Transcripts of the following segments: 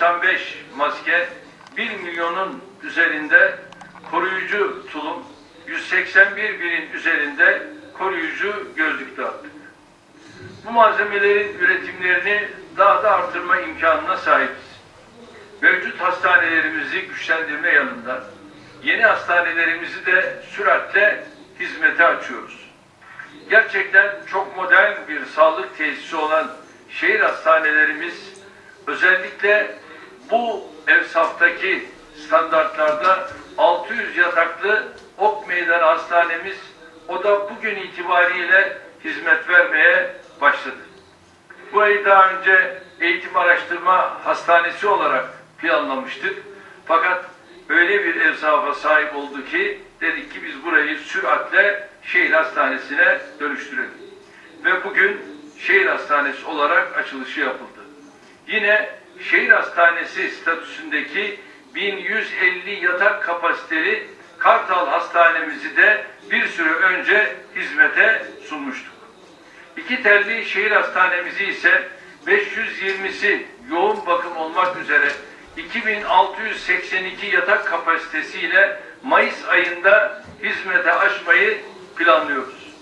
N95 maske, 1 milyonun üzerinde koruyucu tulum, 181 binin üzerinde koruyucu gözlük dağıttık. Bu malzemelerin üretimlerini daha da artırma imkanına sahibiz. Mevcut hastanelerimizi güçlendirme yanında yeni hastanelerimizi de süratle hizmete açıyoruz. Gerçekten çok modern bir sağlık tesisi olan şehir hastanelerimiz özellikle bu evsaftaki standartlarda 600 yataklı Ok Meydan Hastanemiz o da bugün itibariyle hizmet vermeye başladı. Burayı daha önce eğitim araştırma hastanesi olarak planlamıştık. Fakat öyle bir evsafa sahip oldu ki dedik ki biz burayı süratle şehir hastanesine dönüştürelim. Ve bugün şehir hastanesi olarak açılışı yapıldı. Yine şehir hastanesi statüsündeki 1150 yatak kapasiteli Kartal Hastanemizi de bir süre önce hizmete sunmuştuk. İki telli şehir hastanemizi ise 520'si yoğun bakım olmak üzere 2682 yatak kapasitesiyle Mayıs ayında hizmete açmayı planlıyoruz.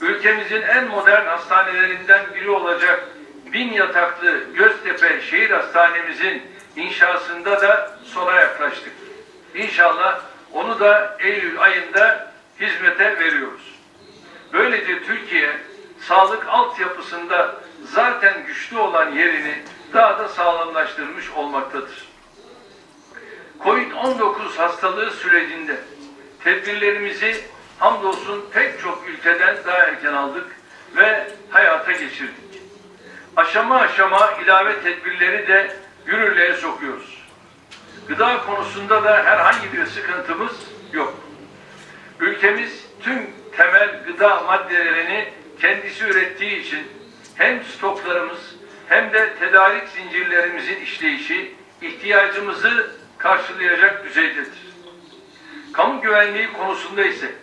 Ülkemizin en modern hastanelerinden biri olacak bin yataklı Göztepe Şehir Hastanemizin inşasında da sona yaklaştık. İnşallah onu da Eylül ayında hizmete veriyoruz. Böylece Türkiye sağlık altyapısında zaten güçlü olan yerini daha da sağlamlaştırmış olmaktadır. Covid-19 hastalığı sürecinde tedbirlerimizi hamdolsun pek çok ülkeden daha erken aldık ve hayata geçirdik. Aşama aşama ilave tedbirleri de yürürlüğe sokuyoruz. Gıda konusunda da herhangi bir sıkıntımız yok. Ülkemiz tüm temel gıda maddelerini kendisi ürettiği için hem stoklarımız hem de tedarik zincirlerimizin işleyişi ihtiyacımızı karşılayacak düzeydedir. Kamu güvenliği konusunda ise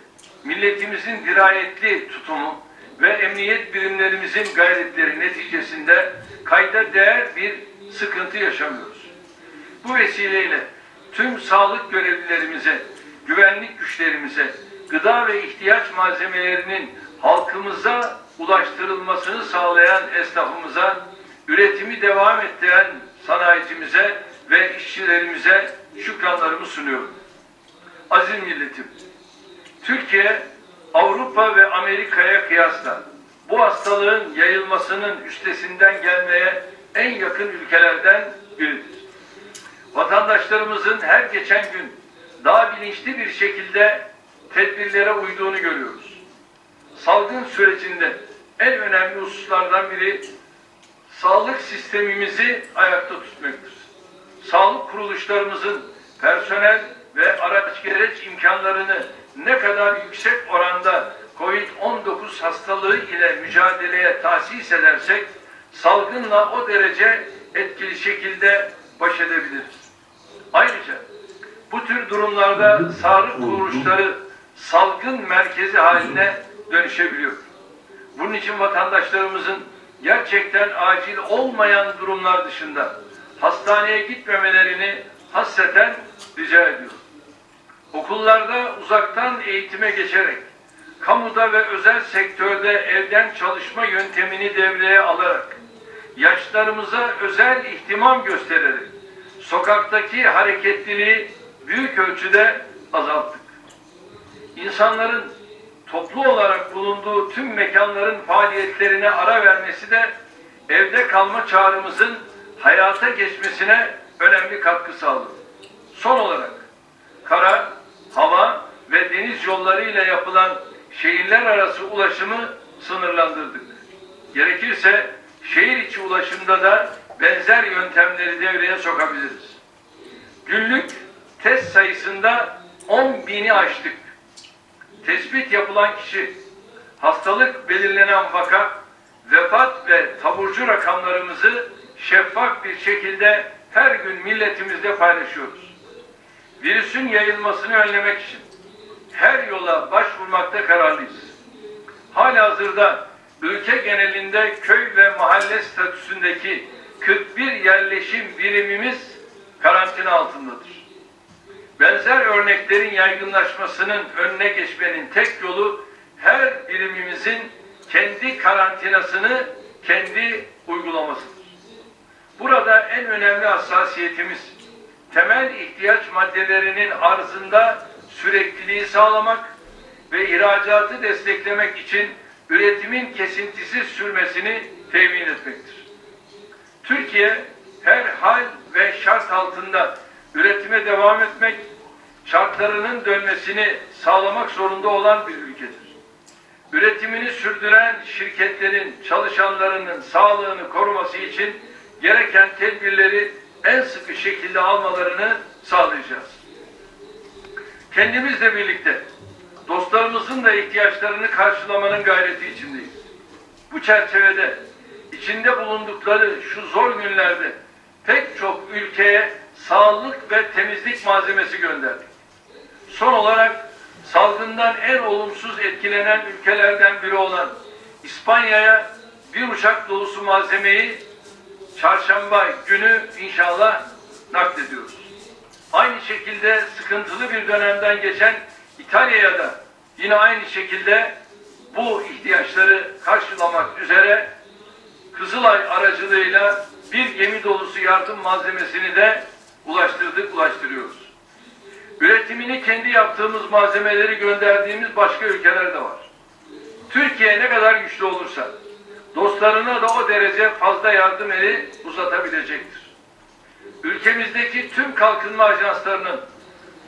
milletimizin dirayetli tutumu ve emniyet birimlerimizin gayretleri neticesinde kayda değer bir sıkıntı yaşamıyoruz. Bu vesileyle tüm sağlık görevlilerimize, güvenlik güçlerimize, gıda ve ihtiyaç malzemelerinin halkımıza ulaştırılmasını sağlayan esnafımıza, üretimi devam ettiren sanayicimize ve işçilerimize şükranlarımı sunuyorum. Aziz milletim, Türkiye Avrupa ve Amerika'ya kıyasla bu hastalığın yayılmasının üstesinden gelmeye en yakın ülkelerden biridir. Vatandaşlarımızın her geçen gün daha bilinçli bir şekilde tedbirlere uyduğunu görüyoruz. Salgın sürecinde en önemli hususlardan biri sağlık sistemimizi ayakta tutmaktır. Sağlık kuruluşlarımızın personel ve araç gereç imkanlarını ne kadar yüksek oranda COVID-19 hastalığı ile mücadeleye tahsis edersek salgınla o derece etkili şekilde baş edebiliriz. Ayrıca bu tür durumlarda sağlık kuruluşları salgın merkezi haline dönüşebiliyor. Bunun için vatandaşlarımızın gerçekten acil olmayan durumlar dışında hastaneye gitmemelerini hasreten rica ediyorum. Okullarda uzaktan eğitime geçerek, kamuda ve özel sektörde evden çalışma yöntemini devreye alarak, yaşlarımıza özel ihtimam göstererek, sokaktaki hareketliliği büyük ölçüde azalttık. İnsanların toplu olarak bulunduğu tüm mekanların faaliyetlerine ara vermesi de evde kalma çağrımızın hayata geçmesine önemli katkı sağladı. Son olarak kara, hava ve deniz yollarıyla yapılan şehirler arası ulaşımı sınırlandırdık. Gerekirse şehir içi ulaşımda da benzer yöntemleri devreye sokabiliriz. Günlük test sayısında 10 bini aştık. Tespit yapılan kişi, hastalık belirlenen vaka, vefat ve tabu taburcu rakamlarımızı şeffaf bir şekilde her gün milletimizle paylaşıyoruz. Virüsün yayılmasını önlemek için her yola başvurmakta kararlıyız. Halihazırda ülke genelinde köy ve mahalle statüsündeki 41 yerleşim birimimiz karantina altındadır. Benzer örneklerin yaygınlaşmasının önüne geçmenin tek yolu her birimimizin kendi karantinasını kendi uygulamasıdır. Burada en önemli hassasiyetimiz temel ihtiyaç maddelerinin arzında sürekliliği sağlamak ve ihracatı desteklemek için üretimin kesintisiz sürmesini temin etmektir. Türkiye her hal ve şart altında üretime devam etmek, şartlarının dönmesini sağlamak zorunda olan bir ülkedir. Üretimini sürdüren şirketlerin çalışanlarının sağlığını koruması için gereken tedbirleri en sıkı şekilde almalarını sağlayacağız. Kendimizle birlikte dostlarımızın da ihtiyaçlarını karşılamanın gayreti içindeyiz. Bu çerçevede içinde bulundukları şu zor günlerde pek çok ülkeye sağlık ve temizlik malzemesi gönderdik. Son olarak salgından en olumsuz etkilenen ülkelerden biri olan İspanya'ya bir uçak dolusu malzemeyi çarşamba günü inşallah naklediyoruz. Aynı şekilde sıkıntılı bir dönemden geçen İtalya'ya da yine aynı şekilde bu ihtiyaçları karşılamak üzere Kızılay aracılığıyla bir gemi dolusu yardım malzemesini de ulaştırdık, ulaştırıyoruz. Üretimini kendi yaptığımız malzemeleri gönderdiğimiz başka ülkeler de var. Türkiye ne kadar güçlü olursa dostlarına da o derece fazla yardım eli uzatabilecektir. Ülkemizdeki tüm kalkınma ajanslarının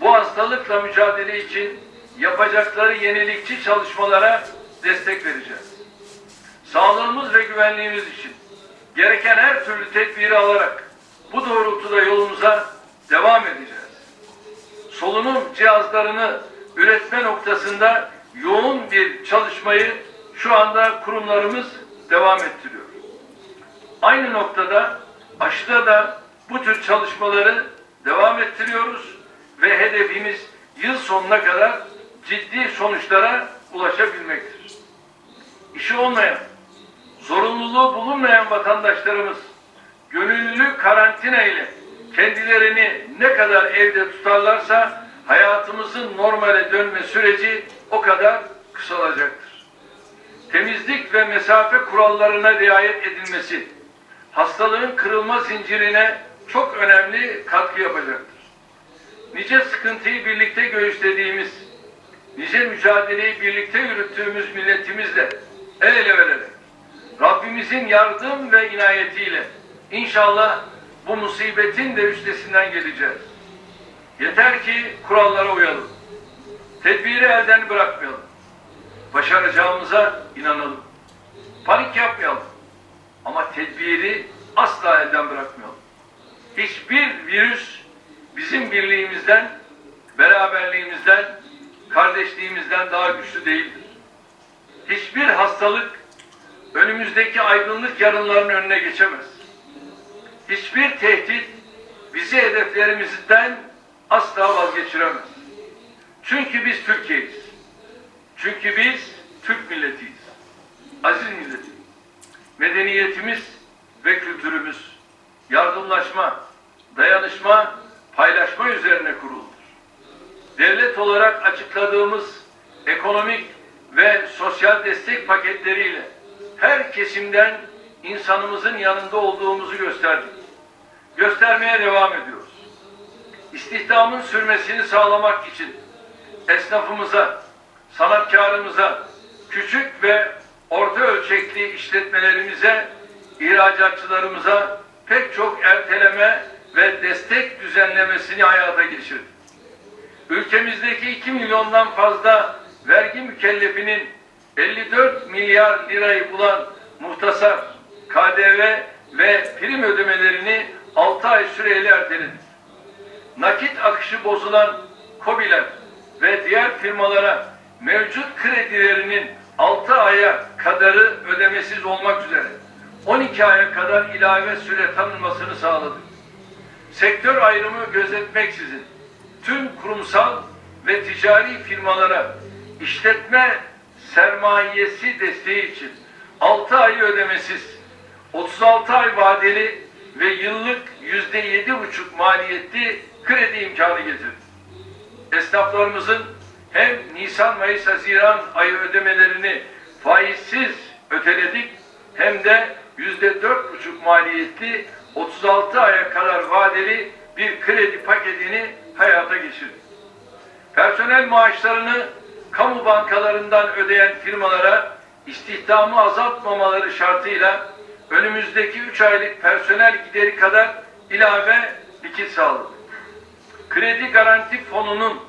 bu hastalıkla mücadele için yapacakları yenilikçi çalışmalara destek vereceğiz. Sağlığımız ve güvenliğimiz için gereken her türlü tedbiri alarak bu doğrultuda yolumuza devam edeceğiz. Solunum cihazlarını üretme noktasında yoğun bir çalışmayı şu anda kurumlarımız devam ettiriyor. Aynı noktada aşıda da bu tür çalışmaları devam ettiriyoruz ve hedefimiz yıl sonuna kadar ciddi sonuçlara ulaşabilmektir. İşi olmayan, zorunluluğu bulunmayan vatandaşlarımız gönüllü karantina ile kendilerini ne kadar evde tutarlarsa hayatımızın normale dönme süreci o kadar kısalacaktır. Temizlik ve mesafe kurallarına riayet edilmesi hastalığın kırılma zincirine çok önemli katkı yapacaktır. Nice sıkıntıyı birlikte göğüslediğimiz, nice mücadeleyi birlikte yürüttüğümüz milletimizle el ele vererek Rabbimizin yardım ve inayetiyle inşallah bu musibetin de üstesinden geleceğiz. Yeter ki kurallara uyalım. Tedbiri elden bırakmayalım. Başaracağımıza inanalım. Panik yapmayalım. Ama tedbiri asla elden bırakmayalım. Hiçbir virüs bizim birliğimizden, beraberliğimizden, kardeşliğimizden daha güçlü değildir. Hiçbir hastalık önümüzdeki aydınlık yarınların önüne geçemez. Hiçbir tehdit bizi hedeflerimizden asla vazgeçiremez. Çünkü biz Türkiye'yiz. Çünkü biz Türk milletiyiz. Aziz milletim. Medeniyetimiz ve kültürümüz yardımlaşma, dayanışma, paylaşma üzerine kuruludur. Devlet olarak açıkladığımız ekonomik ve sosyal destek paketleriyle her kesimden insanımızın yanında olduğumuzu gösterdik. Göstermeye devam ediyoruz. İstihdamın sürmesini sağlamak için esnafımıza, sanatkarımıza, küçük ve orta ölçekli işletmelerimize, ihracatçılarımıza pek çok erteleme ve destek düzenlemesini hayata geçirdik. Ülkemizdeki 2 milyondan fazla vergi mükellefinin 54 milyar lirayı bulan muhtasar, KDV ve prim ödemelerini 6 ay süreyle erteledik. Nakit akışı bozulan KOBİ'ler ve diğer firmalara mevcut kredilerinin 6 aya kadarı ödemesiz olmak üzere 12 aya kadar ilave süre tanınmasını sağladık. Sektör ayrımı gözetmeksizin tüm kurumsal ve ticari firmalara işletme sermayesi desteği için 6 ay ödemesiz, 36 ay vadeli ve yıllık yüzde yedi buçuk maliyetli kredi imkanı getirdi. Esnaflarımızın hem Nisan, Mayıs, Haziran ayı ödemelerini faizsiz öteledik hem de yüzde dört buçuk maliyetli 36 aya kadar vadeli bir kredi paketini hayata geçirdik. Personel maaşlarını kamu bankalarından ödeyen firmalara istihdamı azaltmamaları şartıyla önümüzdeki 3 aylık personel gideri kadar ilave likit sağladık. Kredi garanti fonunun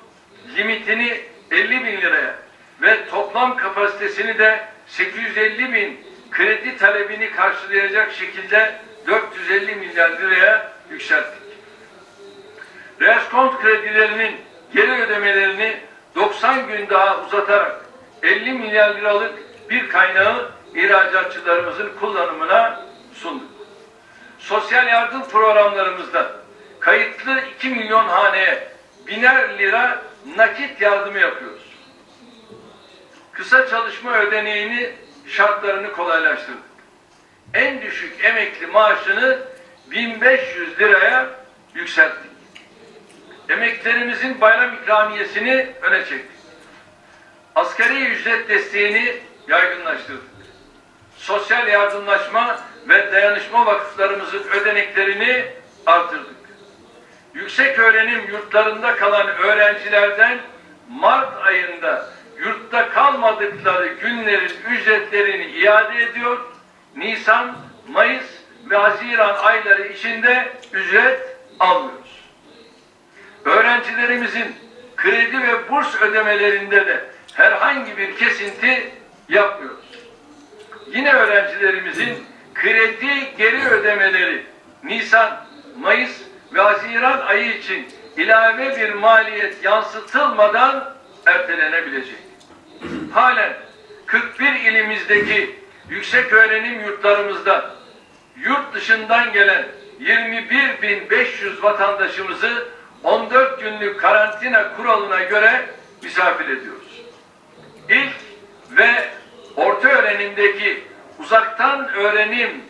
limitini 50 bin liraya ve toplam kapasitesini de 850 bin kredi talebini karşılayacak şekilde 450 milyar liraya yükselttik. Reskont kredilerinin geri ödemelerini 90 gün daha uzatarak 50 milyar liralık bir kaynağı ihracatçılarımızın kullanımına sunduk. Sosyal yardım programlarımızda kayıtlı 2 milyon haneye biner lira nakit yardımı yapıyoruz. Kısa çalışma ödeneğini şartlarını kolaylaştırdık. En düşük emekli maaşını 1500 liraya yükselttik. Emeklerimizin bayram ikramiyesini öne çektik. Asgari ücret desteğini yaygınlaştırdık. Sosyal yardımlaşma ve dayanışma vakıflarımızın ödeneklerini artırdık. Yüksek öğrenim yurtlarında kalan öğrencilerden Mart ayında yurtta kalmadıkları günlerin ücretlerini iade ediyor. Nisan, Mayıs ve Haziran ayları içinde ücret almıyoruz. Öğrencilerimizin kredi ve burs ödemelerinde de herhangi bir kesinti yapmıyoruz. Yine öğrencilerimizin kredi geri ödemeleri Nisan, Mayıs ve Haziran ayı için ilave bir maliyet yansıtılmadan ertelenebilecek. Halen 41 ilimizdeki yüksek öğrenim yurtlarımızda yurt dışından gelen 21.500 vatandaşımızı 14 günlük karantina kuralına göre misafir ediyoruz. İlk ve orta öğrenimdeki uzaktan öğrenim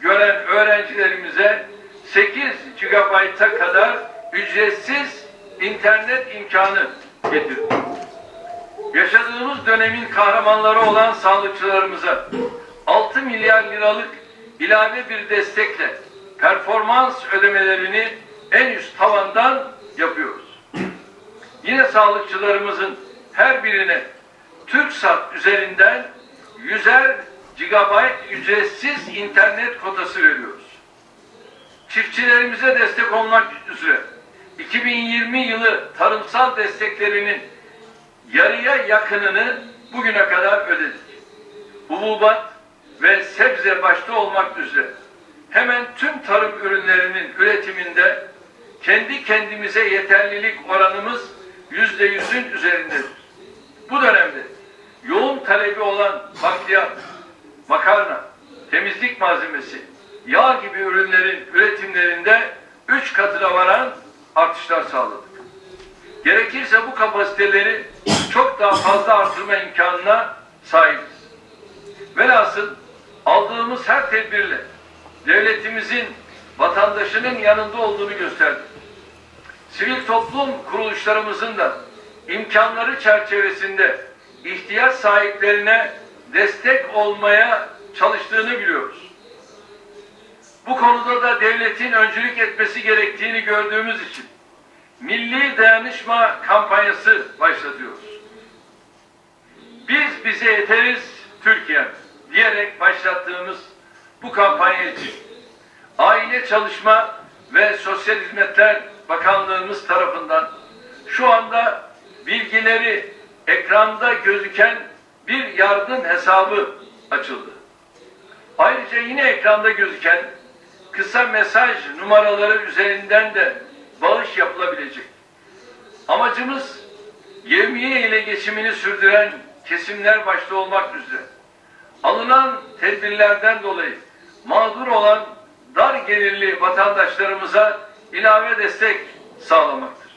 gören öğrencilerimize 8 GB'a kadar ücretsiz internet imkanı getirdik. Yaşadığımız dönemin kahramanları olan sağlıkçılarımıza 6 milyar liralık ilave bir destekle performans ödemelerini en üst tavandan yapıyoruz. Yine sağlıkçılarımızın her birine TürkSat üzerinden 100'er GB ücretsiz internet kotası veriyoruz. Çiftçilerimize destek olmak üzere 2020 yılı tarımsal desteklerinin yarıya yakınını bugüne kadar ödedik. Hububat ve sebze başta olmak üzere hemen tüm tarım ürünlerinin üretiminde kendi kendimize yeterlilik oranımız yüzde yüzün üzerindedir. Bu dönemde yoğun talebi olan bakliyat, makarna, temizlik malzemesi, yağ gibi ürünlerin üretimlerinde üç katına varan artışlar sağladık. Gerekirse bu kapasiteleri çok daha fazla artırma imkanına sahibiz. Velhasıl aldığımız her tedbirle devletimizin vatandaşının yanında olduğunu gösterdik. Sivil toplum kuruluşlarımızın da imkanları çerçevesinde ihtiyaç sahiplerine destek olmaya çalıştığını biliyoruz. Bu konuda da devletin öncülük etmesi gerektiğini gördüğümüz için milli dayanışma kampanyası başlatıyoruz. Biz bize yeteriz Türkiye diyerek başlattığımız bu kampanya için Aile Çalışma ve Sosyal Hizmetler Bakanlığımız tarafından şu anda bilgileri ekranda gözüken bir yardım hesabı açıldı. Ayrıca yine ekranda gözüken kısa mesaj numaraları üzerinden de bağış yapılabilecek. Amacımız yevmiye ile geçimini sürdüren kesimler başta olmak üzere alınan tedbirlerden dolayı mağdur olan dar gelirli vatandaşlarımıza ilave destek sağlamaktır.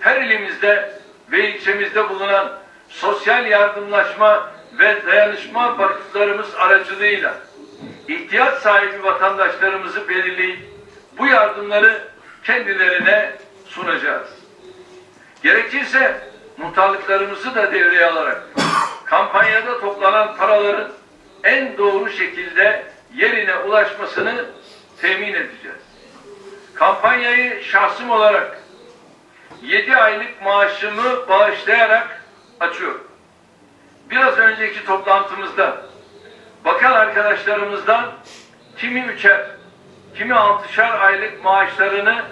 Her ilimizde ve ilçemizde bulunan sosyal yardımlaşma ve dayanışma vakıflarımız aracılığıyla ihtiyaç sahibi vatandaşlarımızı belirleyip bu yardımları kendilerine sunacağız. Gerekirse muhtarlıklarımızı da devreye alarak kampanyada toplanan paraların en doğru şekilde yerine ulaşmasını temin edeceğiz. Kampanyayı şahsım olarak 7 aylık maaşımı bağışlayarak açıyorum. Biraz önceki toplantımızda bakan arkadaşlarımızdan kimi üçer, kimi altışar aylık maaşlarını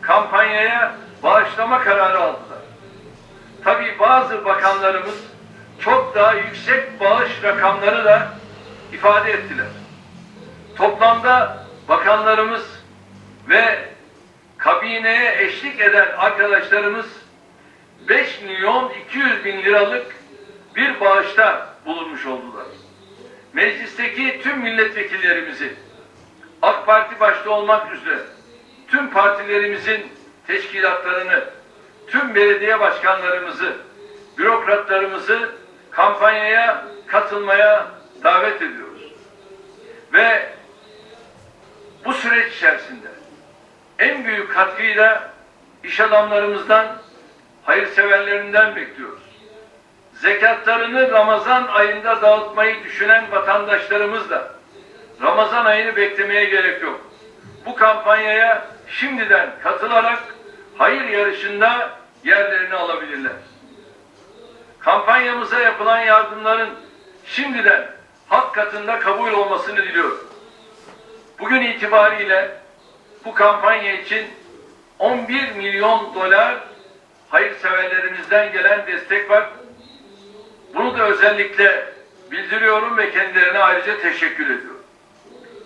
kampanyaya bağışlama kararı aldılar. Tabii bazı bakanlarımız çok daha yüksek bağış rakamları da ifade ettiler. Toplamda bakanlarımız ve kabineye eşlik eden arkadaşlarımız 5 milyon 200 bin liralık bir bağışta bulunmuş oldular. Meclisteki tüm milletvekillerimizi AK Parti başta olmak üzere tüm partilerimizin teşkilatlarını, tüm belediye başkanlarımızı, bürokratlarımızı kampanyaya katılmaya davet ediyoruz. Ve bu süreç içerisinde en büyük katkıyı da iş adamlarımızdan, hayırseverlerinden bekliyoruz. Zekatlarını Ramazan ayında dağıtmayı düşünen vatandaşlarımız da Ramazan ayını beklemeye gerek yok. Bu kampanyaya şimdiden katılarak hayır yarışında yerlerini alabilirler. Kampanyamıza yapılan yardımların şimdiden hak katında kabul olmasını diliyorum. Bugün itibariyle bu kampanya için 11 milyon dolar hayırseverlerimizden gelen destek var. Bunu da özellikle bildiriyorum ve kendilerine ayrıca teşekkür ediyorum.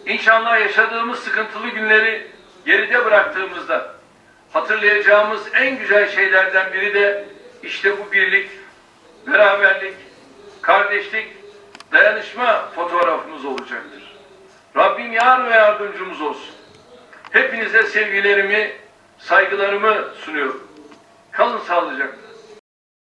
İnşallah yaşadığımız sıkıntılı günleri geride bıraktığımızda hatırlayacağımız en güzel şeylerden biri de işte bu birlik, beraberlik, kardeşlik, dayanışma fotoğrafımız olacaktır. Rabbim yar ve yardımcımız olsun. Hepinize sevgilerimi, saygılarımı sunuyorum. Kalın sağlıcakla.